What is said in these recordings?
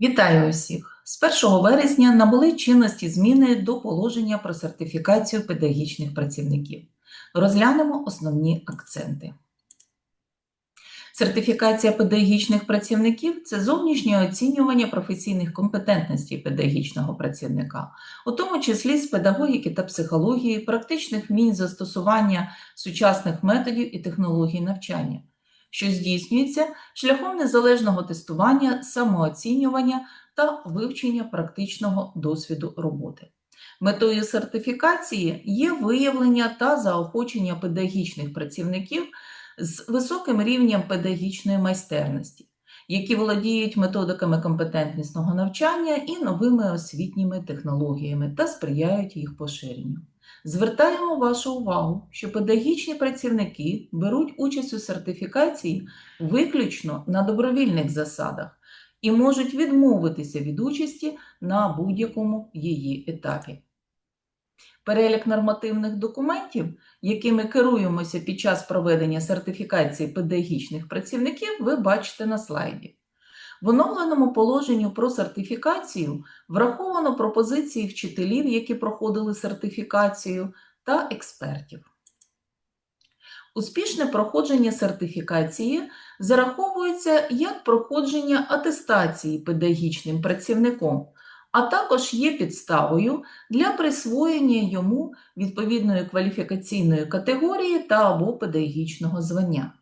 Вітаю усіх! З 1 вересня набули чинності зміни до положення про сертифікацію педагогічних працівників. Розглянемо основні акценти. Сертифікація педагогічних працівників це зовнішнє оцінювання професійних компетентностей педагогічного працівника, у тому числі з педагогіки та психології, практичних вмінь застосування сучасних методів і технологій навчання, що здійснюється шляхом незалежного тестування, самооцінювання та вивчення практичного досвіду роботи. Метою сертифікації є виявлення та заохочення педагогічних працівників з високим рівнем педагогічної майстерності, які володіють методиками компетентнісного навчання і новими освітніми технологіями та сприяють їх поширенню. Звертаємо вашу увагу, що педагогічні працівники беруть участь у сертифікації виключно на добровільних засадах і можуть відмовитися від участі на будь-якому її етапі. Перелік нормативних документів, якими керуємося під час проведення сертифікації педагогічних працівників, ви бачите на слайді. В оновленому положенню про сертифікацію враховано пропозиції вчителів, які проходили сертифікацію, та експертів. Успішне проходження сертифікації зараховується як проходження атестації педагогічним працівником, а також є підставою для присвоєння йому відповідної кваліфікаційної категорії та або педагогічного звання.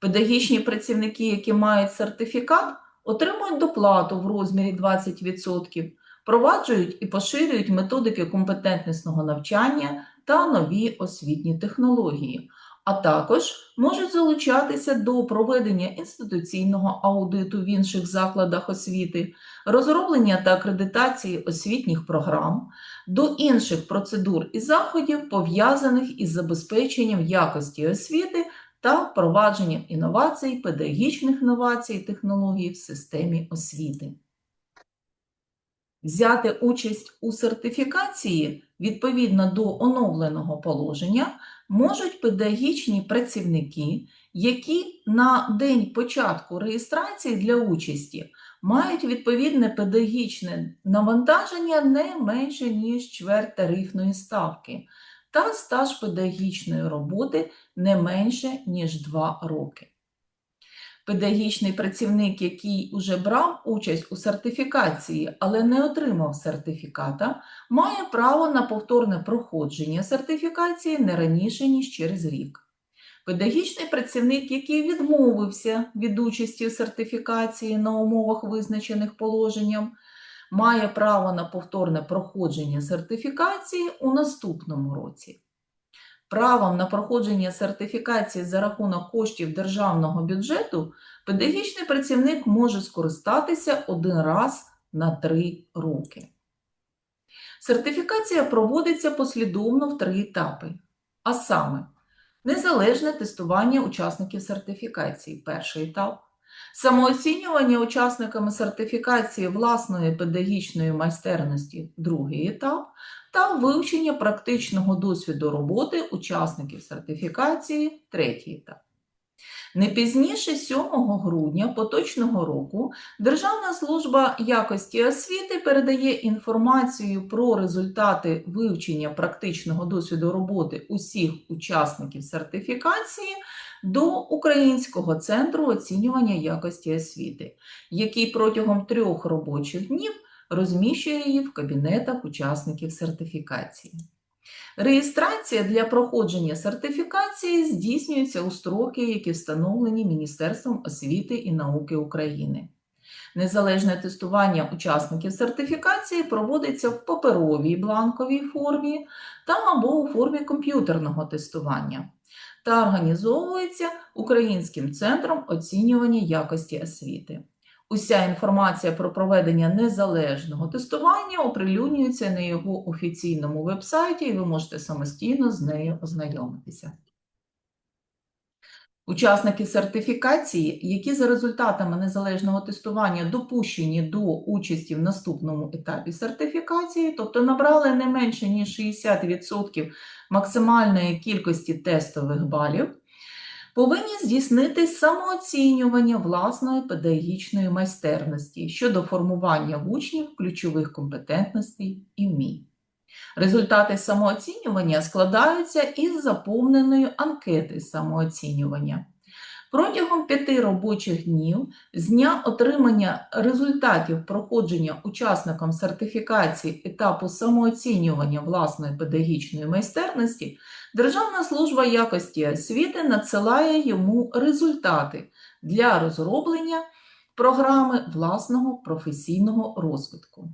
Педагогічні працівники, які мають сертифікат, отримують доплату в розмірі 20%, впроваджують і поширюють методики компетентнісного навчання та нові освітні технології, а також можуть залучатися до проведення інституційного аудиту в інших закладах освіти, розроблення та акредитації освітніх програм, до інших процедур і заходів, пов'язаних із забезпеченням якості освіти та впровадженням інновацій, педагогічних інновацій і технологій в системі освіти. Взяти участь у сертифікації відповідно до оновленого положення можуть педагогічні працівники, які на день початку реєстрації для участі мають відповідне педагогічне навантаження не менше, ніж чверть тарифної ставки, та стаж педагогічної роботи не менше, ніж 2 роки. Педагогічний працівник, який уже брав участь у сертифікації, але не отримав сертифіката, має право на повторне проходження сертифікації не раніше, ніж через рік. Педагогічний працівник, який відмовився від участі у сертифікації на умовах, визначених положенням, має право на повторне проходження сертифікації у наступному році. Правом на проходження сертифікації за рахунок коштів державного бюджету педагогічний працівник може скористатися один раз на три роки. Сертифікація проводиться послідовно в три етапи, а саме, незалежне тестування учасників сертифікації перший етап, самооцінювання учасниками сертифікації власної педагогічної майстерності другий етап та вивчення практичного досвіду роботи учасників сертифікації третій етап. Не пізніше 7 грудня поточного року Державна служба якості освіти передає інформацію про результати вивчення практичного досвіду роботи усіх учасників сертифікації до Українського центру оцінювання якості освіти, який протягом трьох робочих днів розміщує її в кабінетах учасників сертифікації. Реєстрація для проходження сертифікації здійснюється у строки, які встановлені Міністерством освіти і науки України. Незалежне тестування учасників сертифікації проводиться в паперовій бланковій формі та або у формі комп'ютерного тестування та організовується Українським центром оцінювання якості освіти. Уся інформація про проведення незалежного тестування оприлюднюється на його офіційному вебсайті, і ви можете самостійно з нею ознайомитися. Учасники сертифікації, які за результатами незалежного тестування допущені до участі в наступному етапі сертифікації, тобто набрали не менше ніж 60% максимальної кількості тестових балів, повинні здійснити самооцінювання власної педагогічної майстерності щодо формування в учнів ключових компетентностей і вмінь. Результати самооцінювання складаються із заповненої анкети самооцінювання. Протягом п'яти робочих днів з дня отримання результатів проходження учасникам сертифікації етапу самооцінювання власної педагогічної майстерності Державна служба якості освіти надсилає йому результати для розроблення програми власного професійного розвитку.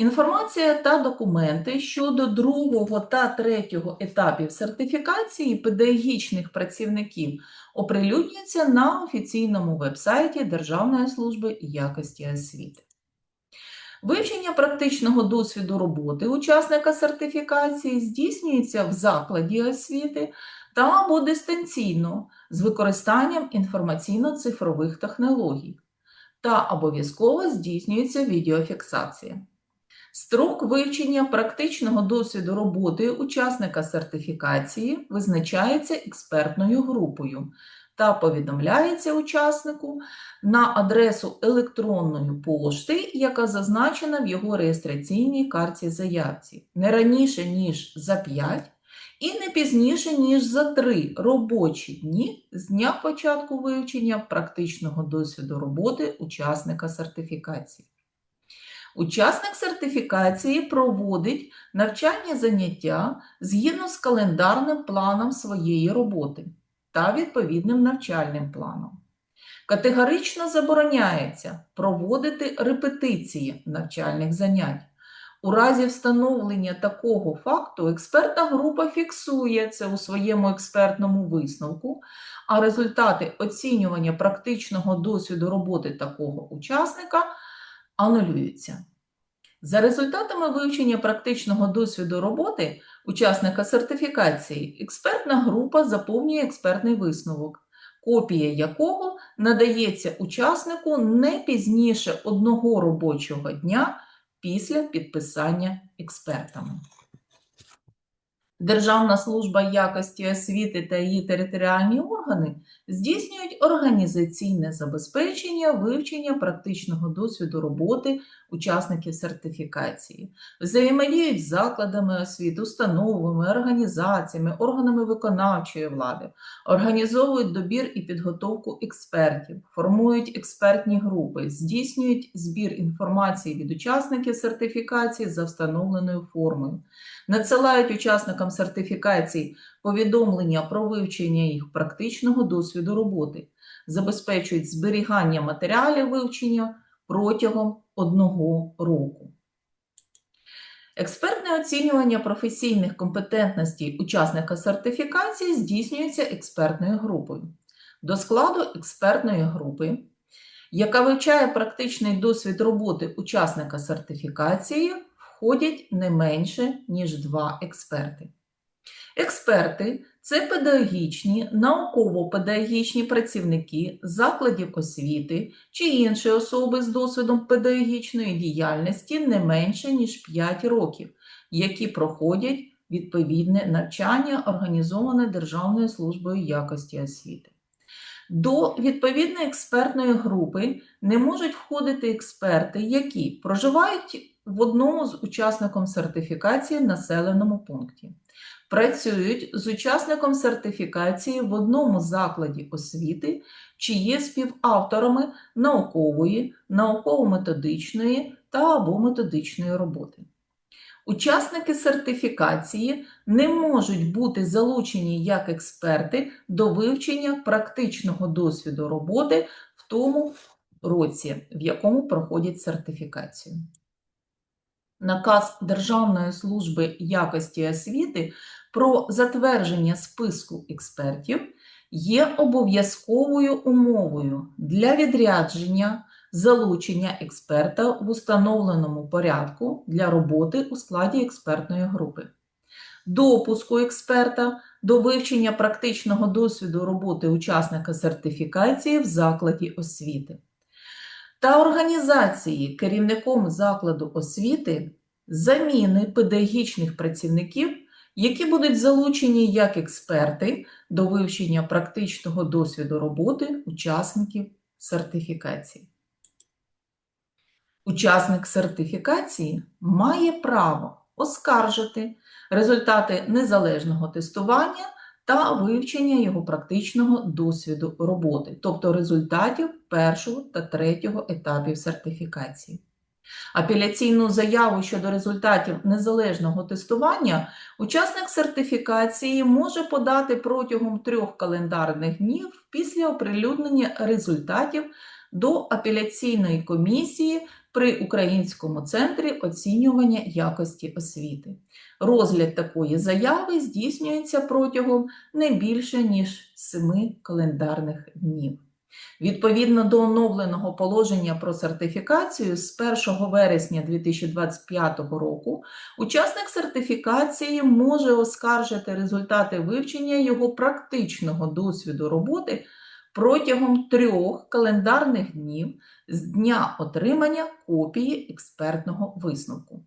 Інформація та документи щодо другого та третього етапів сертифікації педагогічних працівників оприлюднюються на офіційному вебсайті Державної служби якості освіти. Вивчення практичного досвіду роботи учасника сертифікації здійснюється в закладі освіти та або дистанційно з використанням інформаційно-цифрових технологій та обов'язково здійснюється відеофіксація. Строк вивчення практичного досвіду роботи учасника сертифікації визначається експертною групою та повідомляється учаснику на адресу електронної пошти, яка зазначена в його реєстраційній карті заявці, не раніше, ніж за 5 і не пізніше, ніж за 3 робочі дні з дня початку вивчення практичного досвіду роботи учасника сертифікації. Учасник сертифікації проводить навчальні заняття згідно з календарним планом своєї роботи та відповідним навчальним планом. Категорично забороняється проводити репетиції навчальних занять. У разі встановлення такого факту експертна група фіксує це у своєму експертному висновку, а результати оцінювання практичного досвіду роботи такого учасника анулюються. За результатами вивчення практичного досвіду роботи учасника сертифікації, експертна група заповнює експертний висновок, копія якого надається учаснику не пізніше одного робочого дня після підписання експертами. Державна служба якості освіти та її територіальні органи здійснюють організаційне забезпечення вивчення практичного досвіду роботи учасників сертифікації, взаємодіють з закладами освіти, установами, організаціями, органами виконавчої влади, організовують добір і підготовку експертів, формують експертні групи, здійснюють збір інформації від учасників сертифікації за встановленою формою, надсилають учасникам сертифікацій повідомлення про вивчення їх практичного досвіду роботи, забезпечують зберігання матеріалів вивчення протягом одного року. Експертне оцінювання професійних компетентностей учасника сертифікації здійснюється експертною групою. До складу експертної групи, яка вивчає практичний досвід роботи учасника сертифікації, входять не менше, ніж два експерти. Експерти це педагогічні, науково-педагогічні працівники закладів освіти чи інші особи з досвідом педагогічної діяльності не менше, ніж 5 років, які проходять відповідне навчання, організоване Державною службою якості освіти. До відповідної експертної групи не можуть входити експерти, які проживають в одному з учасником сертифікації населеному пункті, працюють з учасником сертифікації в одному закладі освіти, чи є співавторами наукової, науково-методичної та або методичної роботи. Учасники сертифікації не можуть бути залучені як експерти до вивчення практичного досвіду роботи в тому році, в якому проходять сертифікацію. Наказ Державної служби якості освіти про затвердження списку експертів є обов'язковою умовою для відрядження залучення експерта в установленому порядку для роботи у складі експертної групи, допуску експерта до вивчення практичного досвіду роботи учасника сертифікації в закладі освіти та організації керівником закладу освіти заміни педагогічних працівників які будуть залучені як експерти до вивчення практичного досвіду роботи учасників сертифікації. Учасник сертифікації має право оскаржити результати незалежного тестування та вивчення його практичного досвіду роботи, тобто результатів першого та третього етапів сертифікації. Апеляційну заяву щодо результатів незалежного тестування учасник сертифікації може подати протягом трьох календарних днів після оприлюднення результатів до апеляційної комісії при Українському центрі оцінювання якості освіти. Розгляд такої заяви здійснюється протягом не більше ніж 7 календарних днів. Відповідно до оновленого положення про сертифікацію з 1 вересня 2025 року учасник сертифікації може оскаржити результати вивчення його практичного досвіду роботи протягом трьох календарних днів з дня отримання копії експертного висновку.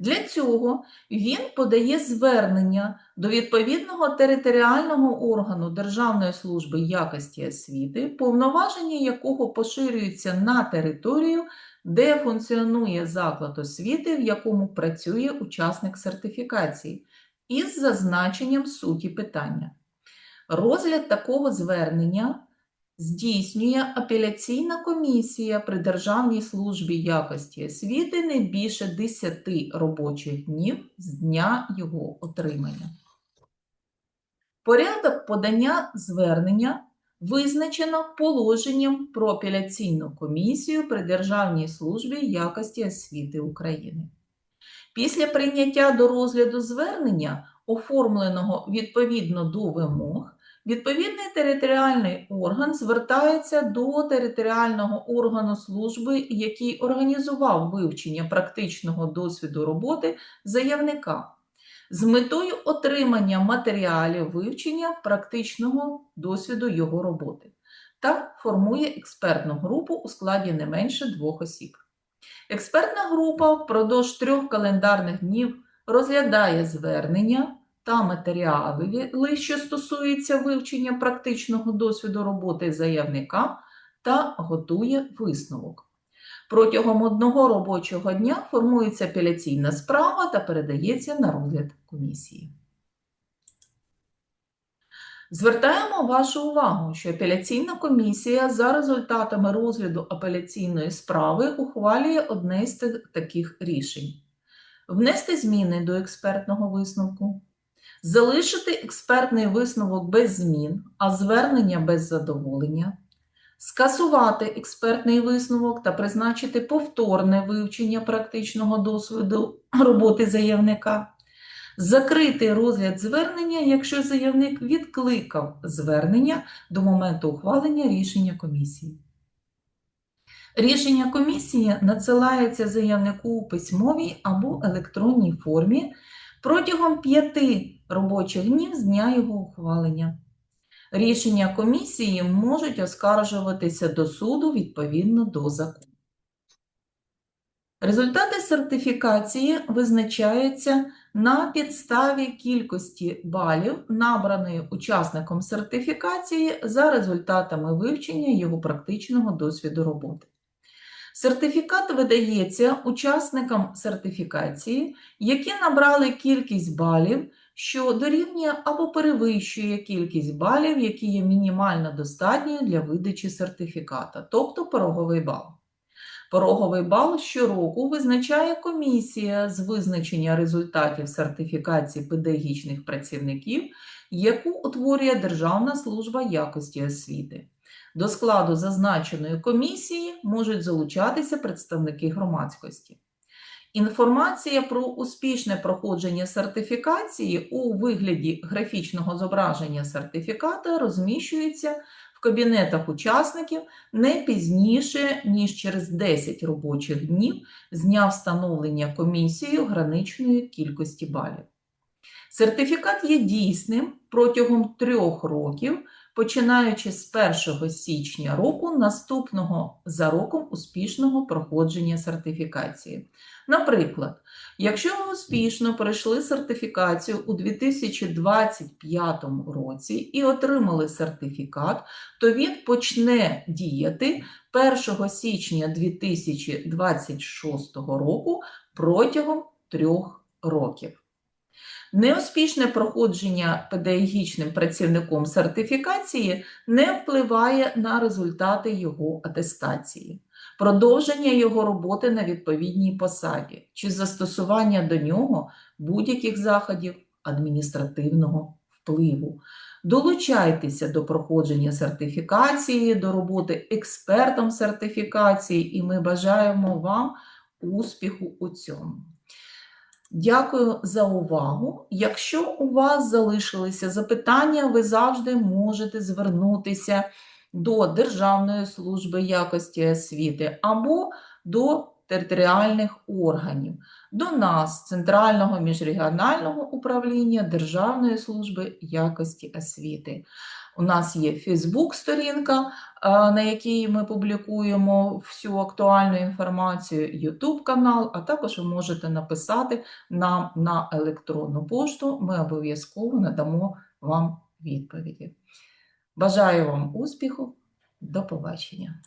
Для цього він подає звернення до відповідного територіального органу Державної служби якості освіти, повноваження якого поширюються на територію, де функціонує заклад освіти, в якому працює учасник сертифікації, із зазначенням суті питання. Розгляд такого звернення здійснює апеляційна комісія при Державній службі якості освіти не більше 10 робочих днів з дня його отримання. Порядок подання звернення визначено положенням про апеляційну комісію при Державній службі якості освіти України. Після прийняття до розгляду звернення, оформленого відповідно до вимог, Відповідний територіальний орган звертається до територіального органу служби, який організував вивчення практичного досвіду роботи заявника з метою отримання матеріалів вивчення практичного досвіду його роботи та формує експертну групу у складі не менше двох осіб. Експертна група впродовж трьох календарних днів розглядає звернення та матеріали, що стосуються вивчення практичного досвіду роботи заявника, та готує висновок. Протягом одного робочого дня формується апеляційна справа та передається на розгляд комісії. Звертаємо вашу увагу, що апеляційна комісія за результатами розгляду апеляційної справи ухвалює одне з таких рішень: внести зміни до експертного висновку, залишити експертний висновок без змін, а звернення без задоволення, скасувати експертний висновок та призначити повторне вивчення практичного досвіду роботи заявника, закрити розгляд звернення, якщо заявник відкликав звернення до моменту ухвалення рішення комісії. Рішення комісії надсилається заявнику у письмовій або електронній формі протягом п'яти робочих днів з дня його ухвалення. Рішення комісії можуть оскаржуватися до суду відповідно до закону. Результати сертифікації визначаються на підставі кількості балів, набраної учасником сертифікації за результатами вивчення його практичного досвіду роботи. Сертифікат видається учасникам сертифікації, які набрали кількість балів, що дорівнює або перевищує кількість балів, які є мінімально достатньою для видачі сертифіката, тобто пороговий бал. Пороговий бал щороку визначає комісія з визначення результатів сертифікації педагогічних працівників, яку утворює Державна служба якості освіти. До складу зазначеної комісії можуть залучатися представники громадськості. Інформація про успішне проходження сертифікації у вигляді графічного зображення сертифіката розміщується в кабінетах учасників не пізніше, ніж через 10 робочих днів з дня встановлення комісією граничної кількості балів. Сертифікат є дійсним протягом трьох років починаючи з 1 січня року, наступного за роком успішного проходження сертифікації. Наприклад, якщо ви успішно пройшли сертифікацію у 2025 році і отримали сертифікат, то він почне діяти 1 січня 2026 року протягом трьох років. Неуспішне проходження педагогічним працівником сертифікації не впливає на результати його атестації, продовження його роботи на відповідній посаді чи застосування до нього будь-яких заходів адміністративного впливу. Долучайтеся до проходження сертифікації, до роботи експертом сертифікації, і ми бажаємо вам успіху у цьому. Дякую за увагу. Якщо у вас залишилися запитання, ви завжди можете звернутися до Державної служби якості освіти або до територіальних органів, до нас, Центрального міжрегіонального управління Державної служби якості освіти. У нас є Фейсбук-сторінка, на якій ми публікуємо всю актуальну інформацію, YouTube канал, а також ви можете написати нам на електронну пошту. Ми обов'язково надамо вам відповіді. Бажаю вам успіху. До побачення!